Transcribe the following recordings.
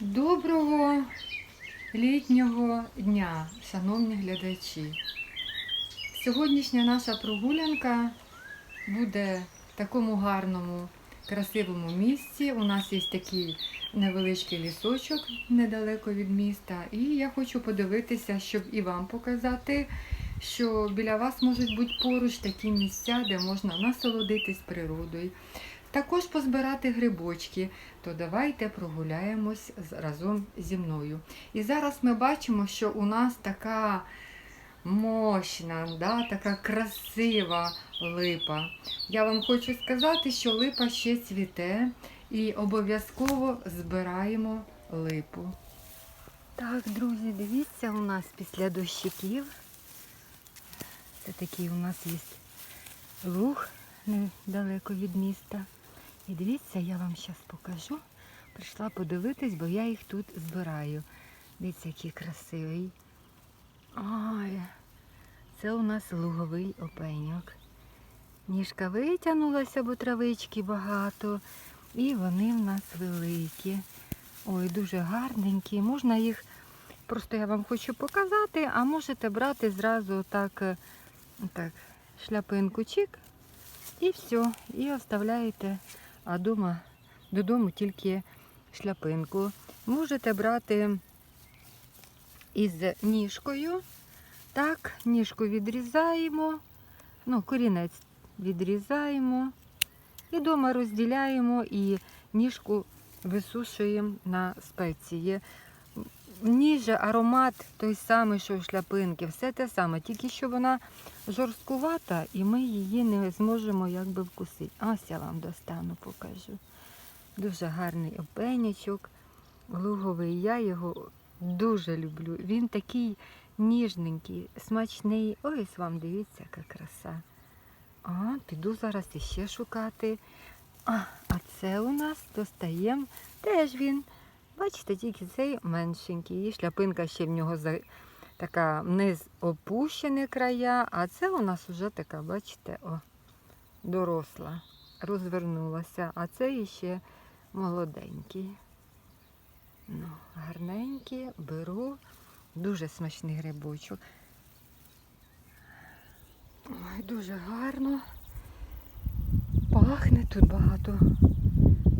Доброго літнього дня, шановні глядачі. Сьогоднішня наша прогулянка буде в такому гарному, красивому місці. У нас є такий невеличкий лісочок недалеко від міста. І я хочу подивитися, щоб і вам показати, що біля вас можуть бути поруч такі місця, де можна насолодитись природою. Також позбирати грибочки, то давайте прогуляємось разом зі мною. І зараз ми бачимо, що у нас така мощна, да, така красива липа. Я вам хочу сказати, що липа ще цвіте і обов'язково збираємо липу. Так, друзі, дивіться, у нас після дощиків. Це такий у нас є луг недалеко від міста. І дивіться, я вам зараз покажу. Прийшла подивитись, бо я їх тут збираю. Дивіться, який красивий. Ой, це у нас луговий опеньок. Ніжка витягнулася, бо травички багато. І вони в нас великі. Ой, дуже гарненькі. Можна їх, просто я вам хочу показати, а можете брати зразу так, так шляпинку чик і все. І оставляєте а дома, додому тільки шляпинку. Можете брати із ніжкою. Так, ніжку відрізаємо, ну, корінець відрізаємо. І вдома розділяємо і ніжку висушуємо на спеції. Ніже аромат той самий, що у шляпинки, все те саме, тільки що вона жорсткувата і ми її не зможемо якби вкусити. Ось я вам достану, покажу. Дуже гарний опенячок, луговий. Я його дуже люблю. Він такий ніжненький, смачний. Ось вам дивіться, яка краса. А, піду зараз іще шукати. А, а це у нас достаємо теж він. Бачите, тільки цей меншенький. І шляпинка ще в нього така вниз опущені края, а це у нас вже така, бачите, о, доросла, розвернулася, а це ще молоденький. Ну, гарненький, беру. Дуже смачний грибочок. Ой, дуже гарно. Пахне тут багато.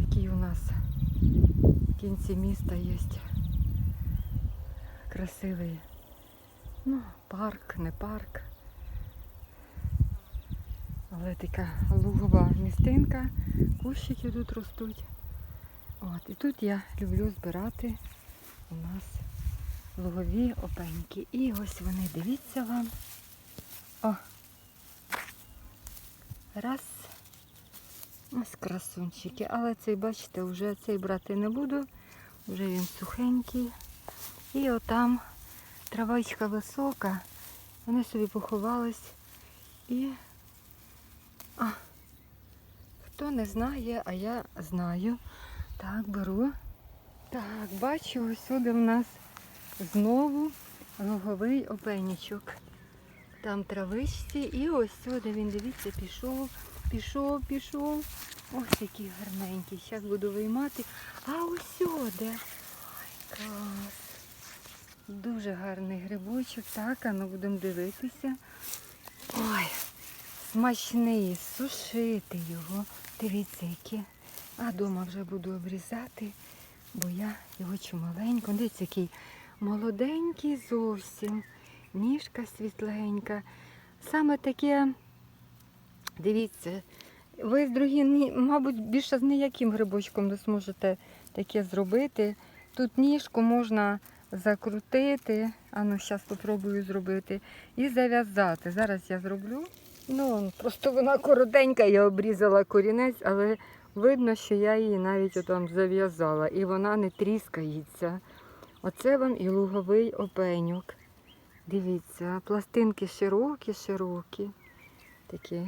Такий у нас в кінці міста є красивий. Ну, парк, не парк. Але така лугова містинка, кущики тут ростуть. От, і тут я люблю збирати у нас лугові опеньки. І ось вони, дивіться вам. О! Раз. Ось красунчики. Але цей, бачите, вже цей брати не буду. Вже він сухенький. І отам травичка висока. Вони собі поховались. І а, хто не знає, а я знаю. Так, беру. Так, бачу, ось сюди в нас знову луговий опенічок. Там травичці і ось сюди він, дивіться, пішов, пішов, пішов. Ось який гарненький. Зараз буду виймати. А ось сюди. Ой, клас. Дуже гарний грибочок. Так, а ну будемо дивитися. Ой, смачний, сушити його. Дивіться, яке. А вдома вже буду обрізати, бо я його чималенько. Дивіться, який молоденький зовсім. Ніжка світленька. Саме таке, дивіться, ви з другі, мабуть, більше з ніяким грибочком не зможете таке зробити. Тут ніжку можна закрутити, а ну зараз спробую зробити, і зав'язати. Зараз я зроблю. Ну, просто вона коротенька, я обрізала корінець, але видно, що я її навіть зав'язала і вона не тріскається. Оце вам і луговий опеньок. Дивіться, пластинки широкі, широкі. Такі.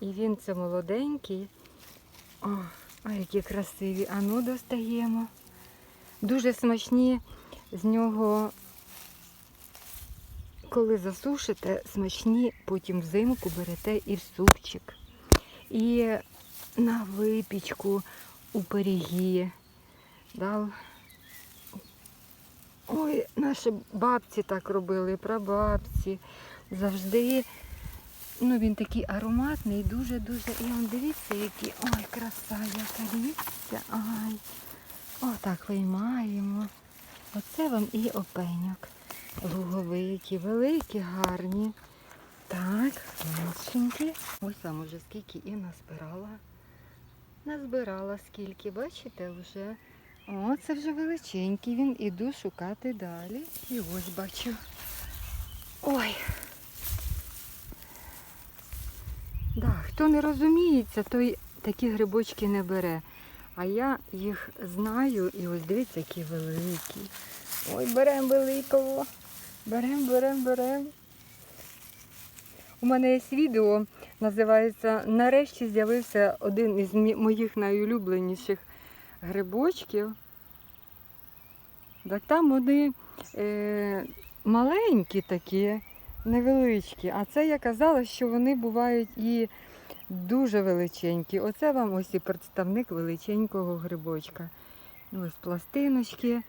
І він це молоденький. О, ой, які красиві. А ну достаємо. Дуже смачні з нього, коли засушите, смачні, потім взимку берете і в супчик. І на випічку у пиріги. Дав. Ой, наші бабці так робили, прабабці. Завжди. Ну, він такий ароматний, дуже-дуже. І он дивіться, який. Ой, краса, яка дивіться. Ай. Отак виймаємо. Оце вам і опеньок. Луговики, великі, гарні. Так, меншенькі. Ось там уже скільки і назбирала. Назбирала скільки, бачите, вже. О, це вже величенький. Він іду шукати далі. І ось бачу. Ой. Да, хто не розуміється, той такі грибочки не бере. А я їх знаю і ось дивіться, які великі. Ой, берем великого. Берем, берем, берем. У мене є відео, називається Нарешті з'явився один із моїх найулюбленіших грибочків. Так там вони е, маленькі такі, невеличкі. А це я казала, що вони бувають і дуже величенькі. Оце вам ось і представник величенького грибочка. Ось пластиночки.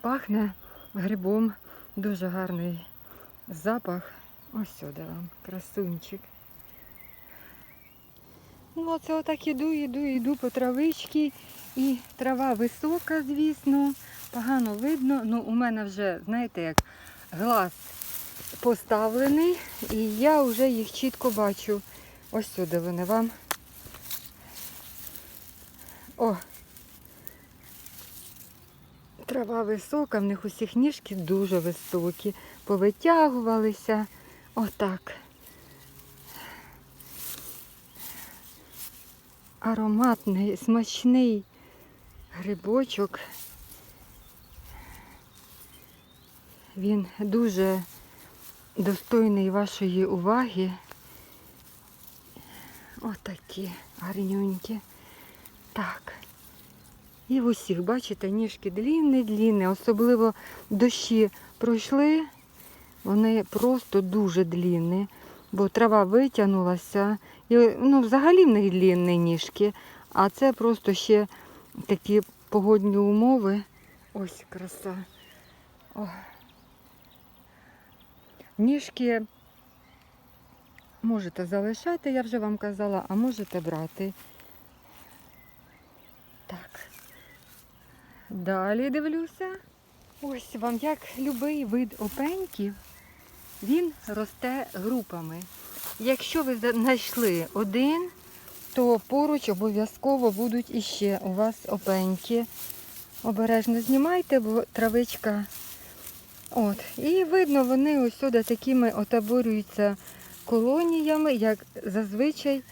Пахне грибом. Дуже гарний запах. Ось сюди вам, красунчик. Ну, оце отак іду, іду, іду по травичці. І трава висока, звісно, погано видно. Ну, у мене вже, знаєте, як глаз поставлений, і я вже їх чітко бачу. Ось сюди вони вам. О! Трава висока, в них усіх ніжки дуже високі. Повитягувалися. Отак. Ароматний, смачний грибочок. Він дуже достойний вашої уваги. Отакі гарнюнькі. Так. І в усіх, бачите, ніжки длінні-длінні, особливо дощі пройшли, вони просто дуже длінні, бо трава витягнулася. І, ну, взагалі в них длінні ніжки, а це просто ще такі погодні умови. Ось краса. О. Ніжки можете залишати, я вже вам казала, а можете брати. Так. Далі дивлюся. Ось вам як любий вид опеньків, він росте групами. Якщо ви знайшли один, то поруч обов'язково будуть іще у вас опеньки. Обережно знімайте, бо травичка. От. І видно, вони ось сюди такими отаборюються колоніями, як зазвичай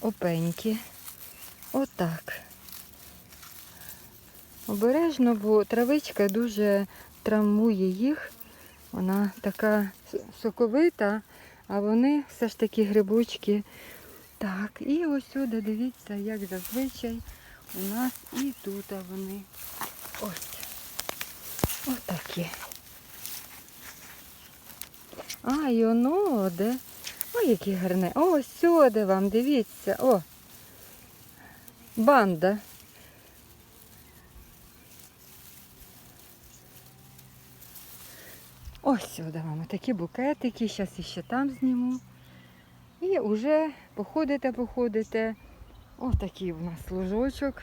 опеньки. Отак. Обережно, бо травичка дуже травмує їх. Вона така соковита, а вони все ж таки грибочки. Так, і ось сюди, дивіться, як зазвичай у нас і тут вони. Ось. Ось такі. А, і воно де. Ой, які гарне. О, сюди вам, дивіться. О. Банда. Ось сюди вам такі букетики, зараз іще там зніму. І вже походите, походите. Ось такий у нас лужочок.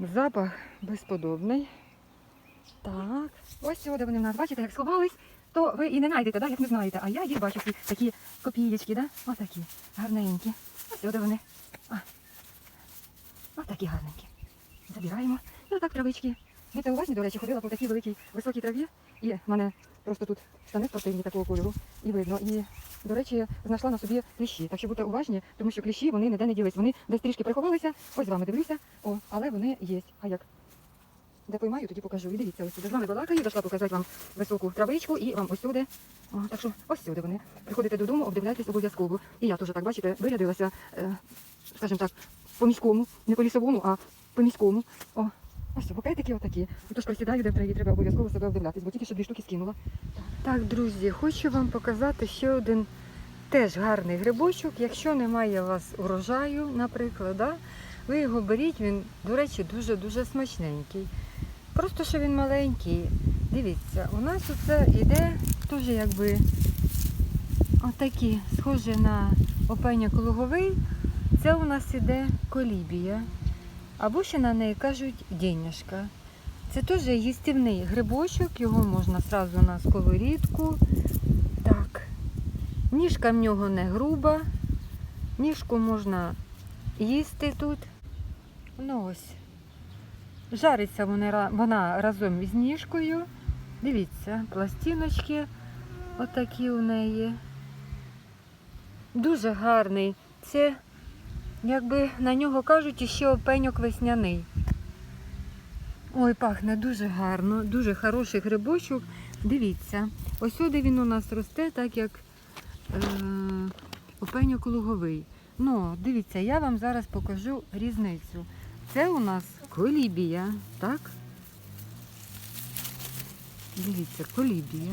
Запах безподобний. Так, ось сюди вони в нас, бачите, як сховались, то ви і не знайдете, да, як не знаєте. А я їх бачу, такі копієчки, да? Ось такі, гарненькі. Ось сюди вони. А. Ось такі гарненькі. Забираємо. І отак травички. Ви це уважні, до речі, ходила по такій великій високій траві. І в мене просто тут штани спортивні такого кольору. І видно. І, до речі, знайшла на собі кліщі. Так що будьте уважні, тому що кліщі вони ніде не ділись. Вони десь трішки приховалися. Ось з вами дивлюся. О, але вони є. А як? Де поймаю, тоді покажу. І дивіться, ось сюди з вами балакаю, зайшла показати вам високу травичку і вам ось сюди. О, так що ось сюди вони. Приходите додому, обдивляйтесь обов'язково. І я теж так, бачите, вирядилася, е, скажімо так, по міському, не по лісовому, а по міському. О, ось букетики отакі. Тож присідаю, де траві, треба обов'язково себе обдивлятись, бо тільки що дві штуки скинула. Так, друзі, хочу вам показати ще один теж гарний грибочок. Якщо немає у вас урожаю, наприклад, да, Ви його беріть, він, до речі, дуже-дуже смачненький. Просто що він маленький. Дивіться, у нас оце йде теж якби отакі, схожі на опеньок луговий. Це у нас іде колібія. Або ще на неї кажуть денежка. Це теж їстівний грибочок, його можна сразу на сковорідку. Так. Ніжка в нього не груба. Ніжку можна їсти тут. Ну ось. Жариться вони вона разом із ніжкою. Дивіться, пластиночки отакі у неї. Дуже гарний. Це, якби на нього кажуть, іще опеньок весняний. Ой, пахне дуже гарно, дуже хороший грибочок. Дивіться, ось сюди він у нас росте, так як е, опеньок луговий. Ну, дивіться, я вам зараз покажу різницю. Це у нас колібія, так? Дивіться, колібія.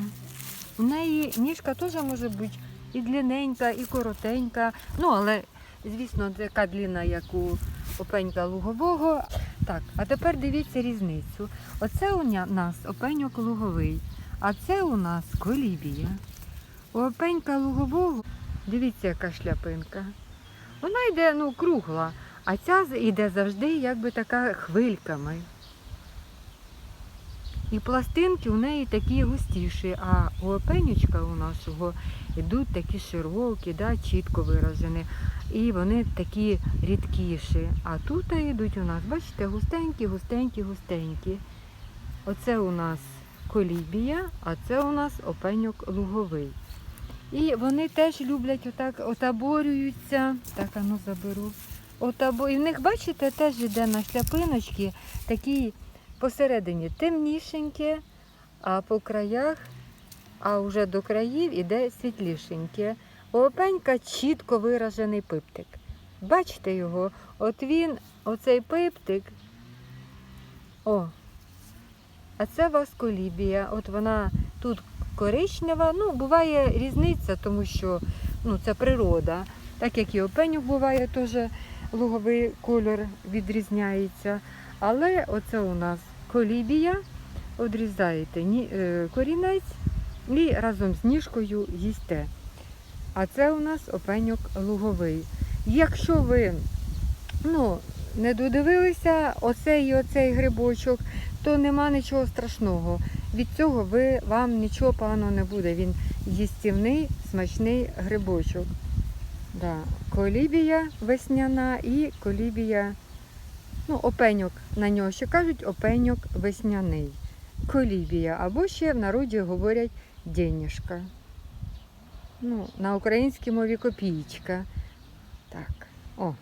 У неї ніжка теж може бути і длинненька, і коротенька. Ну, але, звісно, така длина, як у опенька лугового. Так, а тепер дивіться різницю. Оце у нас опеньок луговий, а це у нас колібія. У опенька лугового, дивіться, яка шляпинка. Вона йде ну, кругла, а ця йде завжди якби така хвильками. І пластинки у неї такі густіші, а у опенючка у нашого йдуть такі широкі, да, чітко виражені. І вони такі рідкіші. А тут йдуть у нас, бачите, густенькі, густенькі, густенькі. Оце у нас колібія, а це у нас опеньок луговий. І вони теж люблять отак, отаборюються. Так, а ну заберу. Отабо... І в них, бачите, теж йде на шляпиночки такі посередині темнішеньке, а по краях, а вже до країв іде світлішеньке. Опенька чітко виражений пиптик. Бачите його? От він, оцей пиптик. О. А це васколібія. От вона тут коричнева. Ну, буває різниця, тому що ну, це природа. Так як і опенюк буває, теж луговий кольор відрізняється. Але оце у нас колібія. Одрізаєте е, корінець і разом з ніжкою їсте. А це у нас опеньок луговий. Якщо ви ну, не додивилися оцей і оцей грибочок, то нема нічого страшного. Від цього ви, вам нічого поганого не буде. Він їстівний, смачний грибочок. Да. Колібія весняна і колібія, ну, опеньок на нього ще кажуть, опеньок весняний. Колібія. Або ще в народі говорять денежка. Ну, на українській мові копієчка. Так, о.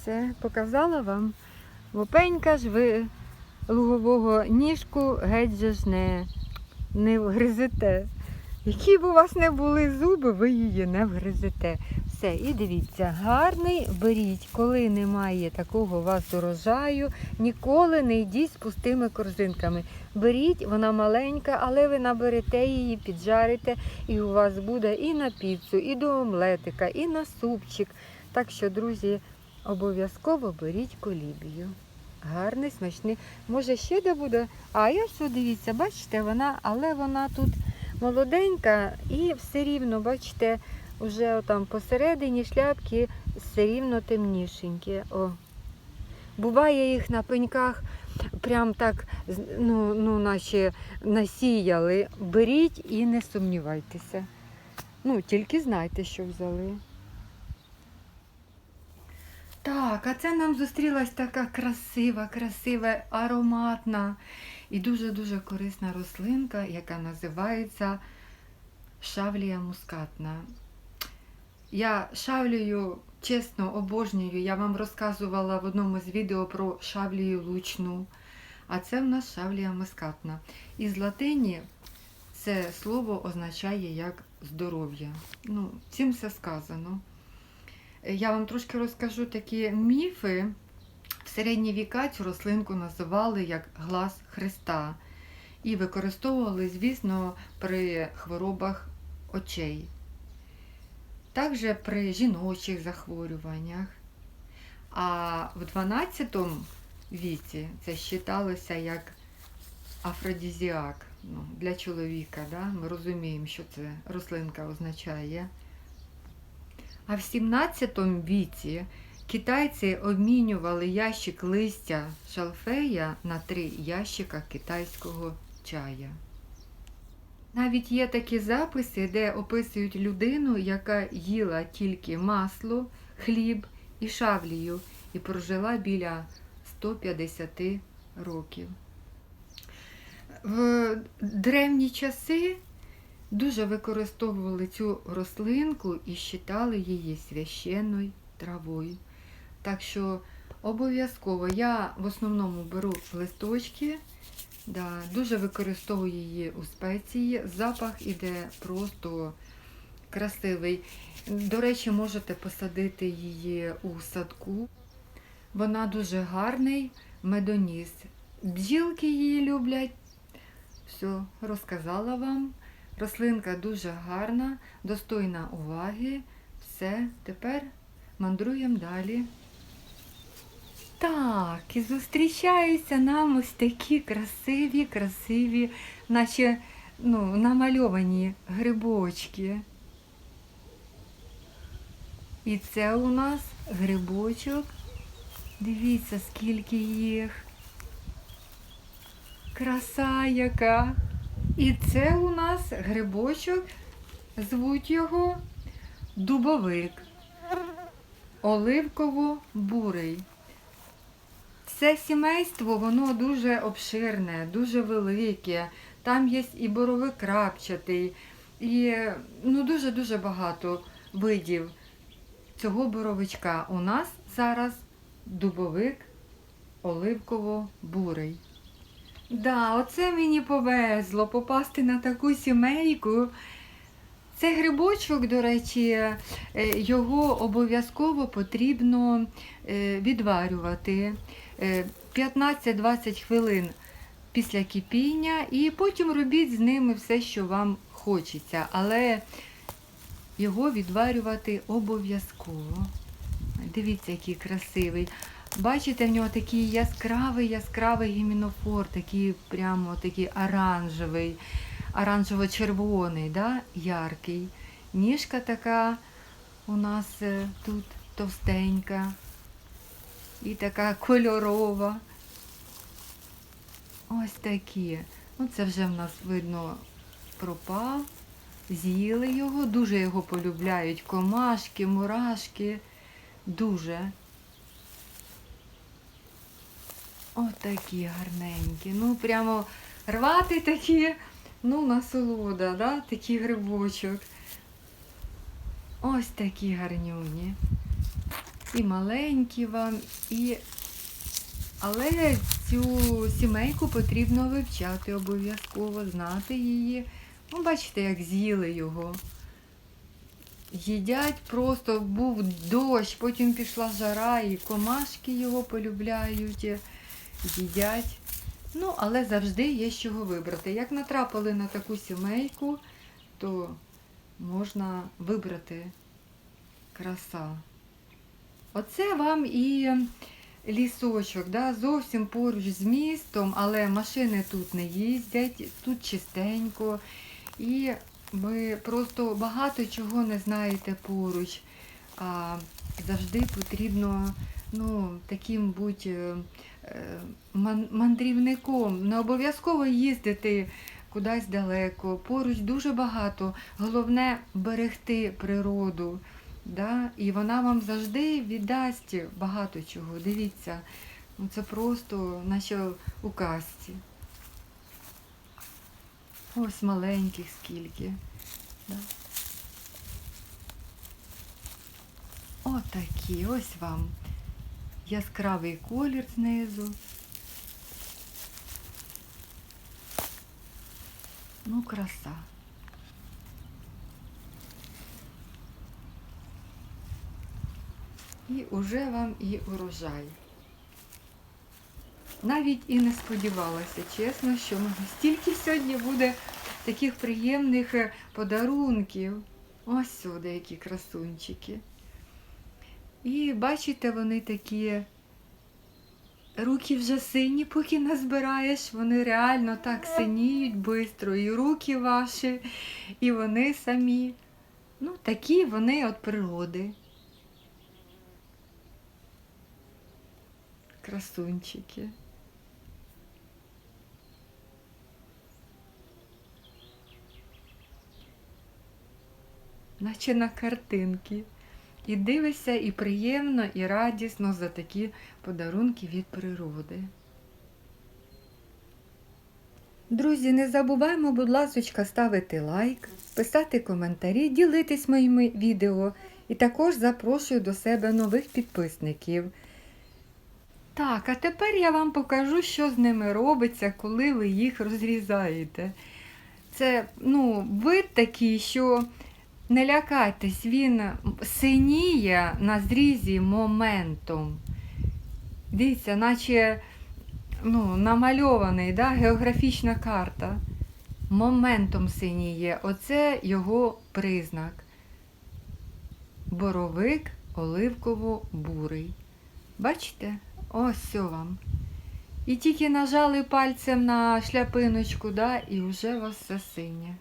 Все, показала вам. Вопенька ж ви лугового ніжку геть же ж не, не вгризете. Які б у вас не були зуби, ви її не вгризете. Все, і дивіться, гарний беріть, коли немає такого у вас урожаю, ніколи не йдіть з пустими корзинками. Беріть, вона маленька, але ви наберете її, піджарите, і у вас буде і на піцу, і до омлетика, і на супчик. Так що, друзі, обов'язково беріть колібію. Гарний, смачний. Може, ще де буде? А я все дивіться, бачите, вона, але вона тут молоденька і все рівно, бачите, вже там посередині шляпки все рівно темнішенькі. О. Буває їх на пеньках прям так, ну, ну, наче насіяли. Беріть і не сумнівайтеся. Ну, тільки знайте, що взяли. Так, а це нам зустрілась така красива, красива, ароматна і дуже-дуже корисна рослинка, яка називається шавлія мускатна. Я шавлію, чесно, обожнюю. Я вам розказувала в одному з відео про шавлію лучну. А це в нас шавлія мускатна. Із латині це слово означає як здоров'я. Ну, цим все сказано. Я вам трошки розкажу такі міфи. В середні віка цю рослинку називали як глас Христа і використовували, звісно, при хворобах очей. Також при жіночих захворюваннях. А в 12 віці це вважалося як афродізіак ну, для чоловіка. Да? Ми розуміємо, що це рослинка означає. А в 17 віці китайці обмінювали ящик листя шалфея на три ящика китайського чая. Навіть є такі записи, де описують людину, яка їла тільки масло, хліб і шавлію і прожила біля 150 років. В древні часи дуже використовували цю рослинку і вважали її священною травою. Так що обов'язково я в основному беру листочки, да, дуже використовую її у спеції. Запах іде просто красивий. До речі, можете посадити її у садку. Вона дуже гарний медоніс. Бджілки її люблять. Все, розказала вам. Рослинка дуже гарна, достойна уваги. Все, тепер мандруємо далі. Так, і зустрічаються нам ось такі красиві, красиві, наче ну, намальовані грибочки. І це у нас грибочок. Дивіться, скільки їх. Краса яка. І це у нас грибочок, звуть його дубовик. Оливково-бурий. Це сімейство, воно дуже обширне, дуже велике. Там є і боровик крапчатий, і ну, дуже-дуже багато видів цього боровичка. У нас зараз дубовик оливково-бурий. Да, оце мені повезло попасти на таку сімейку. Цей грибочок, до речі, е, його обов'язково потрібно е, відварювати 15-20 хвилин після кипіння, і потім робіть з ними все, що вам хочеться. Але його відварювати обов'язково. Дивіться, який красивий. Бачите, в нього такий яскравий, яскравий гімінофор, такий прямо такий оранжевий, оранжево-червоний, да? яркий. Ніжка така у нас е, тут товстенька і така кольорова. Ось такі. Ну, це вже в нас видно пропав. З'їли його, дуже його полюбляють комашки, мурашки. Дуже. Отакі гарненькі. Ну, прямо рвати такі, ну, насолода, да? такий грибочок. Ось такі гарнюні. І маленькі вам, і. Але цю сімейку потрібно вивчати обов'язково, знати її. Ну, бачите, як з'їли його. Їдять просто був дощ, потім пішла жара, і комашки його полюбляють, їдять. Ну, але завжди є з чого вибрати. Як натрапили на таку сімейку, то можна вибрати краса. Оце вам і лісочок, да, зовсім поруч з містом, але машини тут не їздять, тут чистенько. І ви просто багато чого не знаєте поруч. А завжди потрібно ну, таким бути е, мандрівником. Не обов'язково їздити кудись далеко. Поруч дуже багато. Головне берегти природу. Да? І вона вам завжди віддасть багато чого. Дивіться, ну, це просто наче у казці. Ось маленьких скільки. Да. Отакі, ось вам яскравий колір знизу. Ну, краса. І уже вам і урожай. Навіть і не сподівалася, чесно, що стільки сьогодні буде таких приємних е, подарунків. Ось сюди які красунчики. І бачите, вони такі. Руки вже сині, поки назбираєш, вони реально так синіють швидко. І руки ваші, і вони самі. Ну, такі вони від природи. Красунчики. Наче на картинки. І дивишся, і приємно, і радісно за такі подарунки від природи. Друзі, не забуваємо, будь ласка, ставити лайк, писати коментарі, ділитись моїми відео і також запрошую до себе нових підписників. Так, а тепер я вам покажу, що з ними робиться, коли ви їх розрізаєте. Це ну, вид такий, що не лякайтесь, він синіє на зрізі моментом. Дивіться, наче ну, намальований, да, географічна карта. Моментом синіє. Оце його признак. Боровик оливково-бурий. Бачите? Ось вам. І тільки нажали пальцем на шляпиночку, да, і вже вас все синє.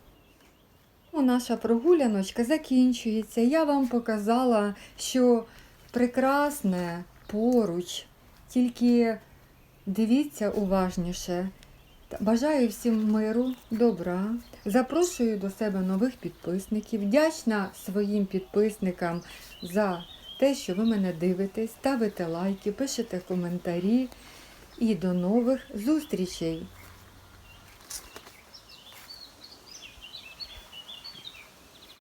Ну, Наша прогуляночка закінчується. Я вам показала, що прекрасне поруч, тільки дивіться уважніше. Бажаю всім миру, добра. Запрошую до себе нових підписників. Вдячна своїм підписникам за те, що ви мене дивитесь, ставите лайки, пишете коментарі. І до нових зустрічей!